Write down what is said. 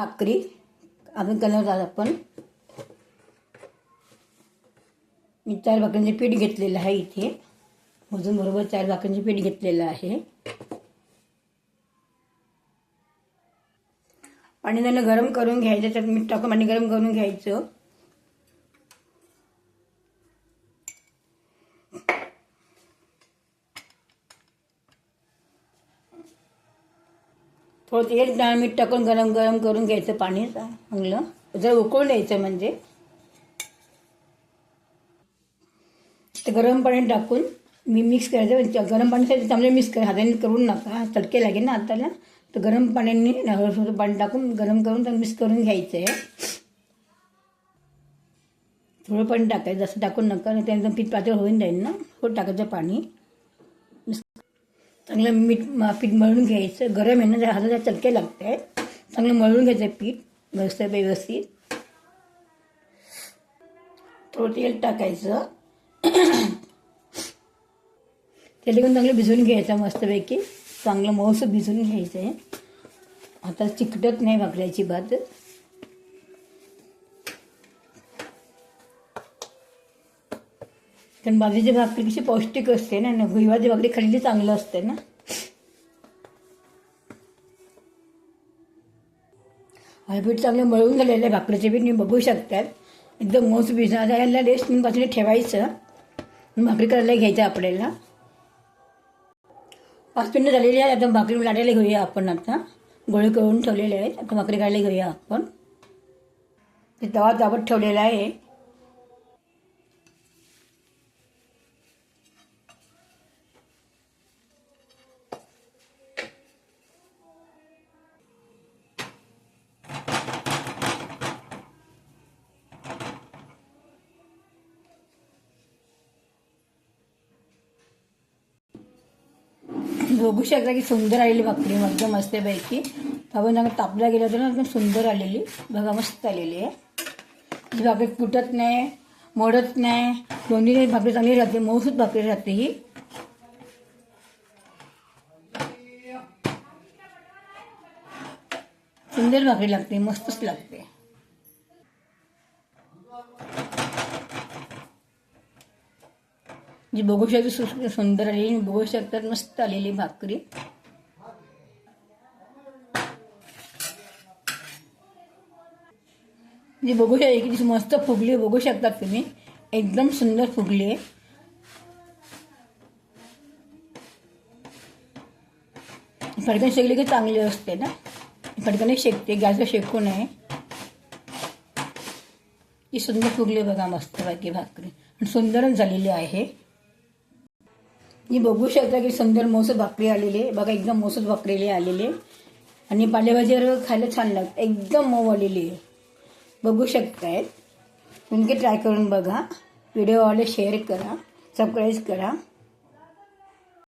भाकरी. अजून करणार आपण मी चार भाकरींचे पीठ घेतलेलं आहे इथे. मोजून बरोबर चार भाकरींचे पीठ घेतलेलं आहे. पाणी त्याला गरम करून घ्यायचं त्यात मीठ टाकून पाणी गरम करून घ्यायचं. थोडं एक डाळ मीठ टाकून गरम गरम करून घ्यायचं पाणी. चांगलं. जर उकळून द्यायचं म्हणजे. ते गरम पाणी टाकून मी मिक्स करायचं. म्हणजे गरम पाण्यासाठी चांगलं मिक्स कर. हाताने करून नका. तडके लागेल ना हाताला तर गरम पाण्याने थोडं पाणी टाकून गरम करून मिक्स करून घ्यायचं आहे थोडं पाणी टाकायचं. जास्त टाकून नका. नाही त्यानंतर पीठ पातळ होऊन जाईल ना. थोडं टाकायचं पाणी. चांगलं मीठ पीठ मळून घ्यायचं. गरम आहे ना हाताच्या हाताला चटके लागत आहेत चांगलं मळून घ्यायचं पीठ व्यवस्थित व्यवस्थित. थोडं तेल टाकायचं. तेल घेऊन चांगलं भिजवून घ्यायचं मस्तपैकी. चांगलं मऊसं भिजवून घ्यायचं आहे. आता चिकटत नाही भाकऱ्याची भात. कारण बाजरीची भाकरी कशी पौष्टिक असते ना गहिवाची भाकरी खाल्ली चांगलं असते ना. हळबीट चांगलं मळून झालेलं आहे भाकरीचे बी तुम्ही बघू शकतात एकदम मोस भिजणार झालेला रेस्ट म्हणून बाजूला ठेवायचं. भाकरी करायला घ्यायचं आपल्याला. पाच झालेली आहे आता भाकरी लाटायला घेऊया आपण आता. गोळे करून ठेवलेले आहेत आता भाकरी काढायला घेऊया आपण. ते तवा ताबत ठेवलेला आहे. बघू शकता की सुंदर आलेली भाकरी मस्त मस्तपैकी आपण चांगलं तापला गेलं होतं ना एकदम सुंदर आलेली. बघा मस्त आलेली आहे. ही भाकरी तुटत नाही मोडत नाही. दोन्ही भाकरी चांगली राहते मऊसूत भाकरी राहते ही. सुंदर भाकरी लागते मस्तच लागते. जी बघू शकते सुंदर आलेली बघू शकतात मस्त आलेली भाकरी. जी बघू शकता मस्त फुगली बघू शकतात तुम्ही. एकदम सुंदर फुगली. आहे फडकन शेकली की चांगली असते ना? फडकन शेकते गॅसवर शेकू नये. ही सुंदर फुगली बघा मस्त बाकी भाकरी. आणि सुंदरच झालेली आहे. मी बघू शकता की सुंदर मोसत भाकरी आलेली आहे. बघा एकदम मोसत भाकरीले आलेले आणि पालेभाजीवर खायला छान लागतं एकदम मऊ आलेली आहे. बघू शकतायत. तुम्ही ट्राय करून बघा. व्हिडिओवाले शेअर करा. सबस्क्राईब करा.